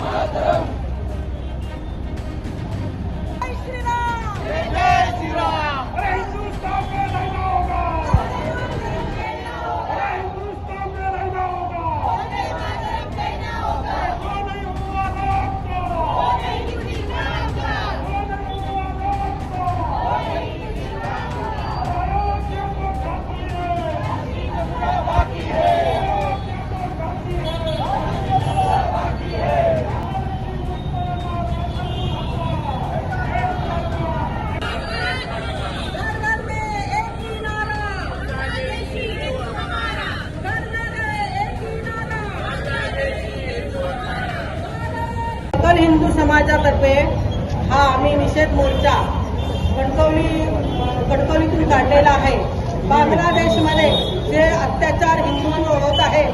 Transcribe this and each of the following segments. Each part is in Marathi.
जय हिंदू समाजातर्फे हा आम्ही निषेध मोर्चा कणकवली कणकवलीतून काढलेला आहे. बांगलादेशमध्ये जे अत्याचार हिंदूंवर होत आहे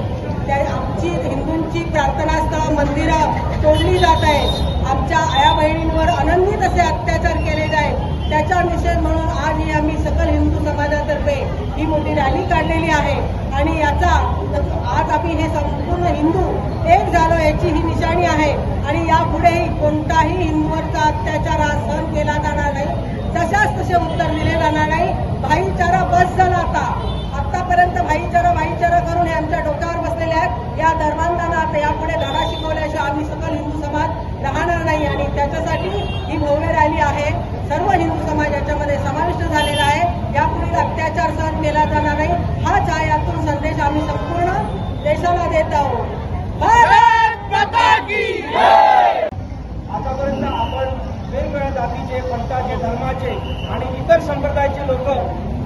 त्या आमची हिंदूंची प्रार्थनास्थळं मंदिरं तोडली जात आहे आमच्या आया बहिणींवर अनन्वित असे अत्याचार केले जाय त्याचा निषेध म्हणून आज ही आम्ही सकल हिंदू समाजातर्फे ही मोठी रॅली काढलेली आहे. आणि याचा आज आम्ही हे संपूर्ण हिंदू एक झालो याची ही निशाणी आहे. आणि कुठेही कोणताही हिंदूवरचा अत्याचार हा सहन केला जाणार नाही. तशाच तसे उत्तर दिले जाणार नाही. भाईचारा बस झाला आता. आतापर्यंत भाईचारा भाईचारा करून हे आमच्या डोक्यावर बसलेले आहेत. या धर्मांतांना आता यापुढे धडा शिकवल्याशिवाय आम्ही सकल हिंदू समाज राहणार नाही आणि त्याच्यासाठी ही भव्य रॅली आहे. सर्व हिंदू समाज याच्यामध्ये समाविष्ट झालेला आहे. यापुढे अत्याचार सहन केला जाणार नाही. हाच आहे यातून संदेश आम्ही संपूर्ण देशाला देत आहोत भारत माता की आतापर्यंत आपण वेगवेगळ्या जातीचे पंथाचे धर्माचे आणि इतर संप्रदायाचे लोक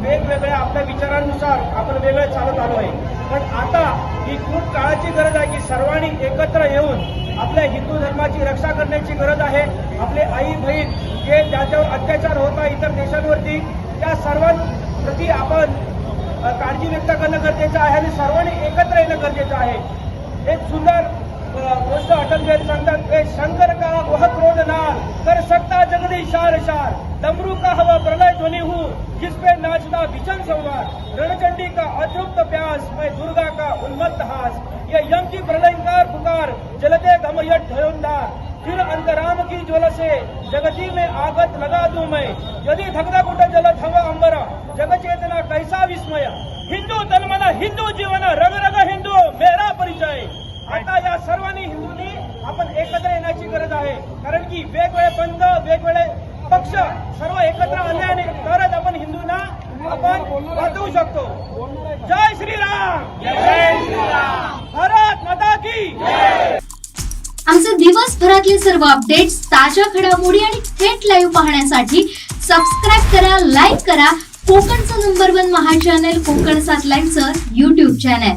वेगवेगळ्या आपल्या विचारांनुसार आपण वेगळे चालत आलो आहे. पण आता ही खूप काळाची गरज आहे की सर्वांनी एकत्र येऊन आपल्या हिंदू धर्माची रक्षा करण्याची गरज आहे. आपले आई बहीण जे ज्याच्यावर अत्याचार होता इतर देशांवरती. त्या सर्वांप्रती आपण काळजी व्यक्त करणं गरजेचं आहे आणि सर्वांनी एकत्र येणं गरजेचं आहे. एक सुंदर अटल बिहारी शंकर का वह क्रोध नाल कर सकता जगदीश शार शार। डमरू का हवा प्रलय ध्वनि हूँ, जिस पे नाचता भीषण संवार। रणचंडी का अतृप्त प्यास, मैं दुर्गा का उन्मत्त हास। ये यम की प्रलयंकार पुकार, जलते घमयट ढयोंदार। फिर अंतराम की ज्वल से जगती में आगत लगा दूँ मैं। यदि धगधा कुट जलत हवा अंबर जग चेतना कैसा विस्मय। हिंदू तन्मन हिंदू जीवन, रग रग हिंदू, मेरा परिचय। आता या सर्वांनी हिंदूंनी आपण एकत्र येण्याची गरज आहे. कारण की वेगवेगळे पंथ वेगवेगळे पक्ष सर्व एकत्र आल्याने तरच आपण हिंदूंना आपण वाचवू शकतो. जय श्रीराम! जय श्रीराम! भारत माता की आमचे दिवसभरातले सर्व अपडेट्स ताज्या घडामोडी आणि थेट लाईव्ह पाहण्यासाठी सबस्क्राईब करा लाईक करा. कोकणचं नंबर वन महा चॅनल कोकण सात लाईव्हचं युट्यूब चॅनल